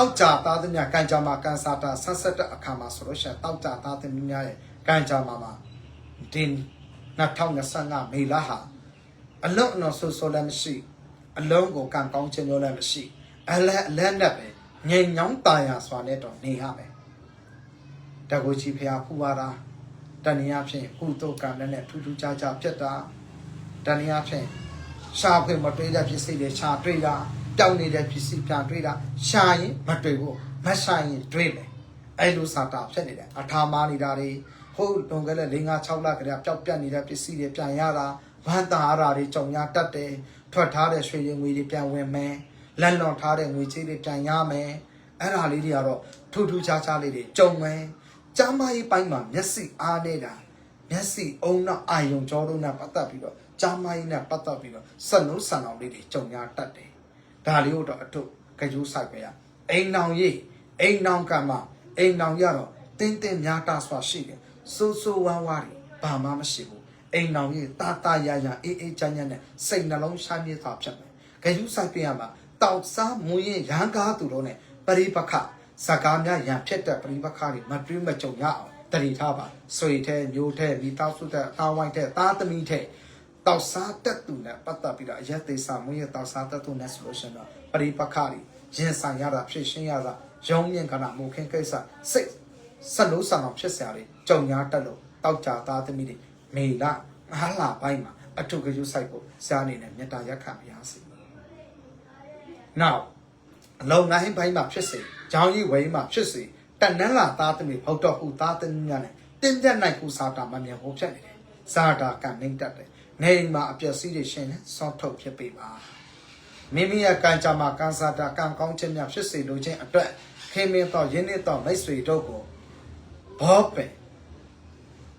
တောက်ကြသားသမီးကန်ကြမှာကန်စာတာဆက်ဆက်တဲ့အခါမှာဆိုလို့ရှိရင်တောက်ကြသားသမီးများရဲ့ကန်ကြမှာမှာဒီ2025မေလဟာအလွန်အလွန်ဆိုးဆိုးလည်းမရှိအလုံးကိုကန်ကောင်းခြင်းလို့လည်းမရှိအလက်အလက်နဲ့ပဲငြိမ်ငောင်းတာယာစွာနဲ့တော့နေရမယ်တကူကြီးဖះဖူပါတာတဏှာဖြင့်ကုသိုလ်ကံနဲ့ထူးထူးခြားခြားဖြစ်တာတဏှာဖြင့်ရှားဖွေမတွေ့တဲ့ဖြစ်စိတ်တွေရှားတွေ့တာ တောင်းနေတဲ့ဖြစ်စိပြန်တွေးတာရှားရင်မတွေးဘူးမရှားရင်တွေးမယ်အဲ့လိုစာတာဖြစ်နေတယ်အထာမာနေတာတွေဟုတ်လွန်ခဲ့တဲ့၄၅6လကတည်းကပျောက်ပြတ်နေတဲ့ပစ္စည်းတွေပြန်ရတာဝမ်းသာရတာတွေကြုံရတတ်တယ်ထွက်ထားတဲ့ရွှေရည်ငွေတွေပြန်ဝင်မယ်လက်လွန်ထားတဲ့ငွေကြေးတွေပြန်ရမယ်အဲ့ဒါလေးတွေကတော့ထူးထူးခြားခြားလေးတွေကြုံမယ်ကျမ်းမာရေးပိုင်းမှာမျက်စိအားနေတာမျက်စိအုံနောက်အာယုံကြောတို့နဲ့ပတ်သက်ပြီးတော့ကျမ်းမာရေးနဲ့ပတ်သက်ပြီးတော့ဆက်လုံးဆန်အောင်လေးတွေကြုံရတတ်တယ် ဒါလေးကိုတော့အထုကြိုးဆိုင်ပဲရအိမ်နောင်ရေးအိမ်နောင်ကမှအိမ်နောင်ရတော့တင်းတင်းများတာစွာရှိတယ်စိုးစိုးဝါးဝါးတွေဘာမှမရှိဘူးအိမ်နောင်ရေးတာတာရရအေးအေးချမ်းချမ်းနဲ့စိတ်နှလုံးရှားမြေ့စွာဖြစ်မယ်ကြိုးဆိုင်ပြရမှာတောက်စားမူရင်ရန်ကားသူတို့နဲ့ပရိပခစကားများရန်ဖြစ်တဲ့ပရိပခတွေမတွေးမကြုံရအောင်တတိထားပါဆွေတဲ့မျိုးတဲ့မိသားစုတဲ့အာဝိုင်းတဲ့သားသမီးတဲ့ တောက်စားတက်သူနဲ့ပတ်သက်ပြီးတော့အရက်သေးစာမွေးရတောက်စားတက်သူနဲ့ဆိုလို့ရှိရင်တော့ပရိပခတွေရင်ဆိုင်ရတာဖြစ်ရှင်းရတာရုံးမြင့်ကနာမူခင်းကိစ္စစိတ်ဆက်လို့ဆံအောင်ဖြစ်စရာတွေကြုံညာတက်လို့တောက်ကြသားသမီးတွေမေလာငါးလာပိုင်းမှာအထုကယူဆိုင်ကိုစားအနေနဲ့မေတ္တာရက်ခံပါရစေ။ Now အလုံးငိုင်းပိုင်းမှာဖြစ်စေ။ကြောင်းကြီးဝိမှာဖြစ်စေ။တန်နန်းလာသားသမီးဟုတ်တော့ဟုသားသမီးများနဲ့တင်းပြတ်နိုင်ခုစားတာမမြင်ဘူးဖြစ်နေတယ်။စားတာကနှိမ့်တတ်တယ်။ နေအိမ်မှာအပျက်စီးတွေရှင်လဲစောထုတ်ဖြစ်ပေးပါ။မိမိရဲ့ကံကြမ္မာကံစားတာကံကောင်းခြင်းများဖြစ်စေလိုခြင်းအတွက်ခေမင်းတော့ယင်းနှစ်တော့မိတ်ဆွေတို့ကိုဘောပင်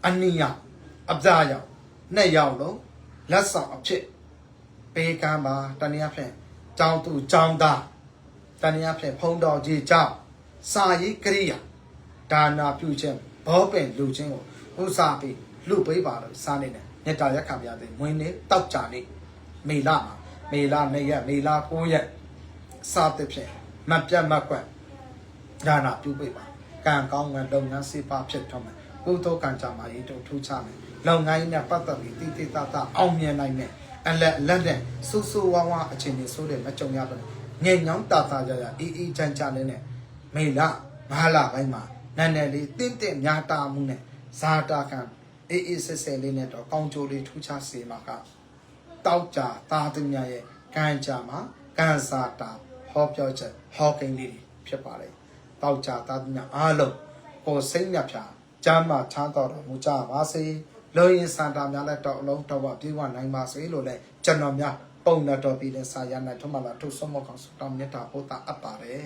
အနိယအပဇာရောက်နှစ်ယောက်လုံးလက်ဆောင်အဖြစ်ပေးကမ်းပါတနည်းအားဖြင့်ကြောင်းသူကြောင်းသားတနည်းအားဖြင့်ဖုံးတော်ကြီးကြောင်းစာရေးကရိယာဒါနာပြုခြင်းဘောပင်လူချင်းကိုဥစားပြီးလူပေးပါလို့စားနေတယ် မေတ္တာရက်ခံပြတဲ့မွေးနေ့တောက်ကြနေ့မေလမှာမေလနေ့ရက်မေလ9ရက်စသဖြင့်မပြတ်မကွက်ဒါနာပြုပေးပါကံကောင်းကံလုပ်ငန်းစေပါဖြစ်တော့မယ်ကုသိုလ်ကံကြမှာရေးတို့ထူးခြားမယ်လုပ်ငန်းနဲ့ပတ်သက်ပြီးတိတိတတအောင်မြင်နိုင်မယ်အလက်အလက်နဲ့စူးစူးဝါးဝါအခြေအနေဆိုးတဲ့မကြုံရပါဘူးငိမ်ညောင်းတာတာကြကြအေးအေးချမ်းချမ်းလေးနဲ့မေလမဟာလပိုင်းမှာနန်းနယ်လေးတင့်တင့်များတာမှုနဲ့ဇာတာခံ အေးအေးဆဲဆဲလေးနဲ့တော့ကောင်းကျိုးလေးထူးခြားစေမှာကတောက်ကြသားသူများရဲ့ကံကြမှာကံစာတာဟောပြောချက်ဟောကိန်းလေးတွေဖြစ်ပါလေတောက်ကြသားသူများအားလုံးကိုယ်စိတ်မြတ်ဖြာကျမ်းမာချမ်းတော်တော်မူကြပါစေလုံရင်စန္ဒာများလည်းတော့အလုံးတော်ဝပြေဝနိုင်ပါစေလို့လည်းကျွန်တော်များပုံနဲ့တော်ပြီးတဲ့စာရနဲ့ထမလာထုတ်ဆုံးမကောင်စတောင်းမြတ်တာပို့တာအပ်ပါတယ်